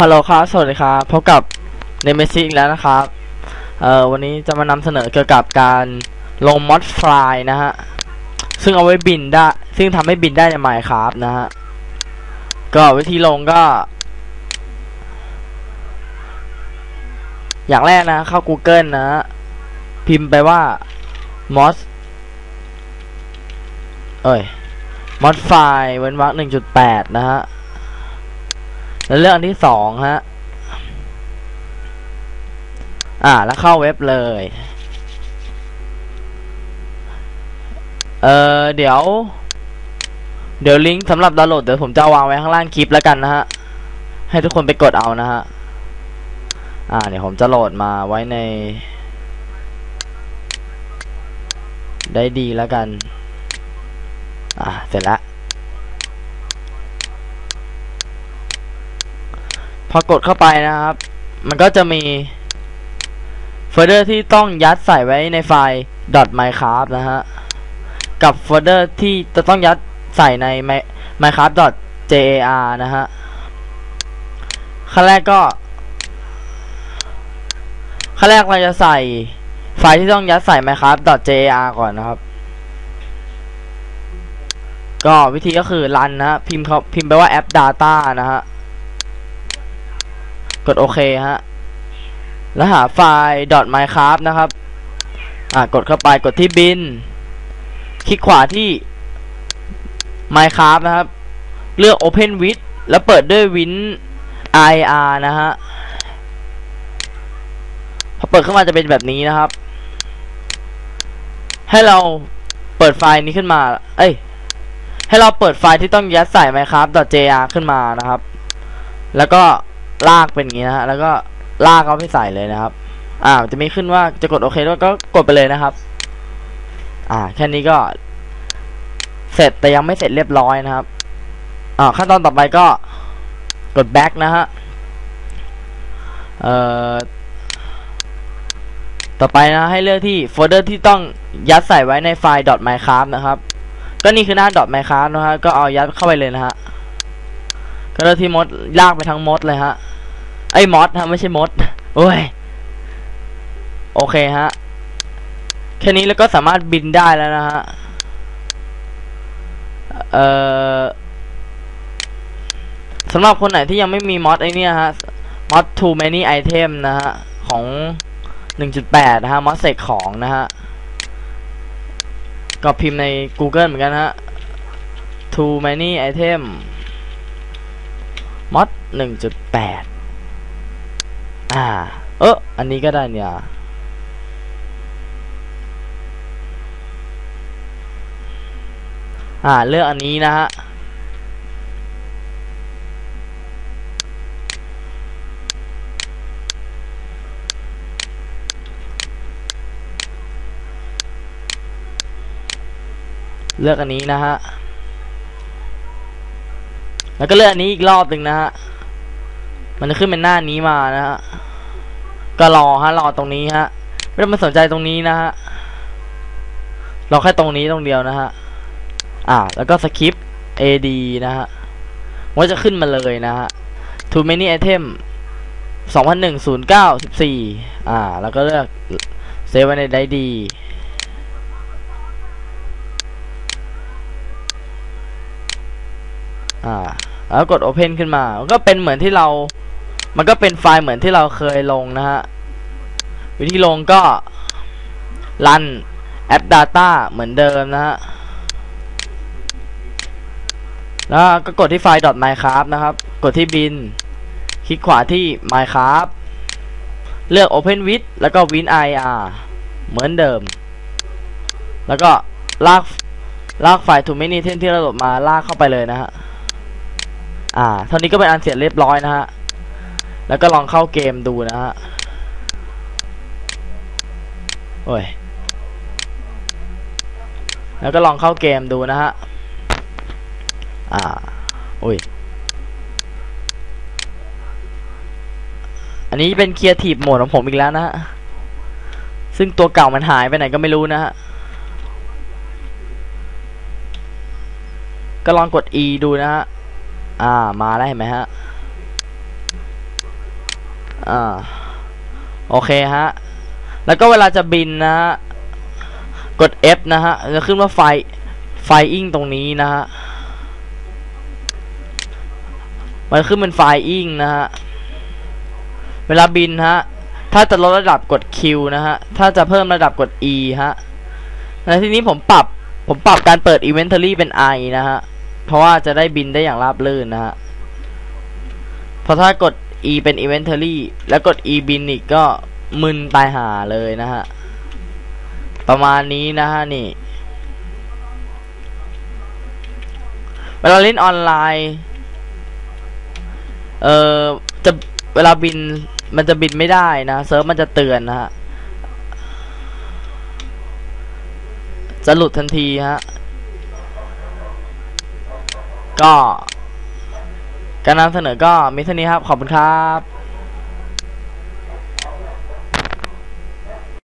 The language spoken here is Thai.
ฮัลโหลครับ สวัสดีครับ พบกับเนเมซิอีกแล้วนะครับ เอ่อ วันนี้จะมานำเสนอเกี่ยวกับการลงมอดฟลายนะฮะ ซึ่งเอาไว้บินได้ ซึ่งทำให้บินได้ในไมค์ครับนะฮะ ก็วิธีลงก็ อย่างแรกนะ เข้า Google นะ พิมพ์ไปว่า mod เอ้ย mod file เว้นวรรคหนึ่งจุดแปดนะฮะ แล้วเลือกอันที่สองฮะ อ่า แล้วเข้าเว็บเลย เออเดี๋ยว เดี๋ยวลิงก์สำหรับดาวน์โหลดเดี๋ยวผมจะวางไว้ข้างล่างคลิปแล้วกันนะฮะ ให้ทุกคนไปกดเอานะฮะ อ่า เดี๋ยวผมจะโหลดมาไว้ใน ได้ดีแล้วกัน อ่า เสร็จแล้ว พอกดเข้าไปนะครับ มันก็จะมีโฟลเดอร์ที่ต้องยัดใส่ไว้ในไฟล์ .minecraft นะฮะ กับโฟลเดอร์ที่จะต้องยัดใส่ใน minecraft.jar นะฮะ ขั้นแรกก็ ขั้นแรกเราจะใส่ไฟล์ที่ต้องยัดใส่ minecraft.jar ก่อนนะครับ ก็วิธีก็คือรันนะฮะพิมพ์เขาพิมพ์ไปว่า app data นะฮะ กดโอเคฮะ แล้วหาไฟล์ .minecraft นะครับ อ่ากดเข้าไปกดที่บิน คลิกขวาที่ minecraft นะครับ เลือก open with แล้วเปิดด้วย win ir นะฮะพอเปิดขึ้นมาจะเป็นแบบนี้นะครับ ให้เราเปิดไฟล์นี้ขึ้นมา เอ้ย ให้เราเปิดไฟล์ที่ต้องยัดใส่ minecraft.jar ขึ้นมานะครับ แล้วก็ ลากเป็นอย่างนี้นะฮะแล้วก็ลากเขาไปใส่เลยนะครับ อ่า จะมีขึ้นว่าจะกดโอเคแล้วก็กดไปเลยนะครับ อ่า แค่นี้ก็ เสร็จแต่ยังไม่เสร็จเรียบร้อยนะครับ อ่าขั้นตอนต่อไปก็กด back นะฮะ เอ่อ ต่อไปนะให้เลือกที่โฟลเดอร์ที่ต้องยัดใส่ไว้ในไฟล์ .minecraft นะครับ ก็นี่คือหน้า .minecraft นะฮะ ก็เอายัดเข้าไปเลยนะฮะ ก็เลือกที่มดลากไปทั้งมดเลยฮะ ไอ้มอสฮะไม่ใช่มดโอ้ย โอเคฮะ แค่นี้แล้วก็สามารถบินได้แล้วนะฮะ เอ่อสำหรับคนไหนที่ยังไม่มีมอดไอเนี่ยฮะมอด too many item นะฮะ ของ 1.8 นะฮะมอดเสกของนะฮะ ก็พิมพ์ใน Google เหมือนกันฮะ too many item มอดหนึ่งจุดแปดอ่า เอออันนี้ก็ได้เนี่ยอ่าเลือกอันนี้นะฮะเลือกอันนี้นะฮะ แล้วก็เลือกอันนี้อีกรอบหนึ่งนะฮะ มันจะขึ้นเป็นหน้านี้มานะฮะ ก็รอฮะรอตรงนี้ฮะ ไม่ต้องมาสนใจตรงนี้นะฮะ เรอแค่ตรงนี้ตรงเดียวนะฮะ อ่า แล้วก็สคริปต์ AD นะฮะว่าจะขึ้นมาเลยนะฮะ too many item 2001 09 14 อ่า แล้วก็เลือกเซฟไว้ในไดดีอ่า แล้วกด Open ขึ้นมา ก็เป็นเหมือนที่เรา มันก็เป็นไฟล์เหมือนที่เราเคยลงนะฮะ วิธีลงก็ รันแอป Data เหมือนเดิมนะฮะ แล้วก็กดที่ไฟล์ .minecraft นะครับ กดที่บิน คลิกขวาที่ minecraft เลือก open with แล้วก็ win ir เหมือนเดิม แล้วก็ลากลากไฟล์ too many ที่เราโหลดมาลากเข้าไปเลยนะฮะ อ่าเท่านี้ก็เป็นอันเสร็จเรียบร้อยนะฮะ แล้วก็ลองเข้าเกมดูนะฮะ โอ้ย แล้วก็ลองเข้าเกมดูนะฮะ อ่า โอ้ย อันนี้เป็นเคียร์ทีฟโหมดของผมอีกแล้วนะฮะ ซึ่งตัวเก่ามันหายไปไหนก็ไม่รู้นะฮะก็ลองกด E ดูนะฮะ อ่า มาแล้วเห็นไหมฮะ อ่า โอเคฮะ แล้วก็เวลาจะบินนะฮะ กด F นะฮะ จะขึ้นว่าไฟ ไฟอิงตรงนี้นะฮะ มันขึ้นเป็นไฟอิงนะฮะ เวลาบินฮะ ถ้าจะลดระดับกด Q นะฮะ ถ้าจะเพิ่มระดับกด E ฮะ ในที่นี้ผมปรับ ผมปรับการเปิด Inventory เป็น I นะฮะ เพราะว่าจะได้บินได้อย่างราบรื่นนะฮะเพราะถ้ากด E เป็น Inventory แล้วกด E บินอีกก็มึนตายหาเลยนะฮะ ประมาณนี้นะฮะนี่ เวลาเล่นออนไลน์ เอ่อ จะเวลาบินมันจะบินไม่ได้นะ เซิร์ฟมันจะเตือนนะฮะ จะหลุดทันทีฮะ ก็ การนำเสนอก็มีเท่านี้ครับ ขอบคุณครับ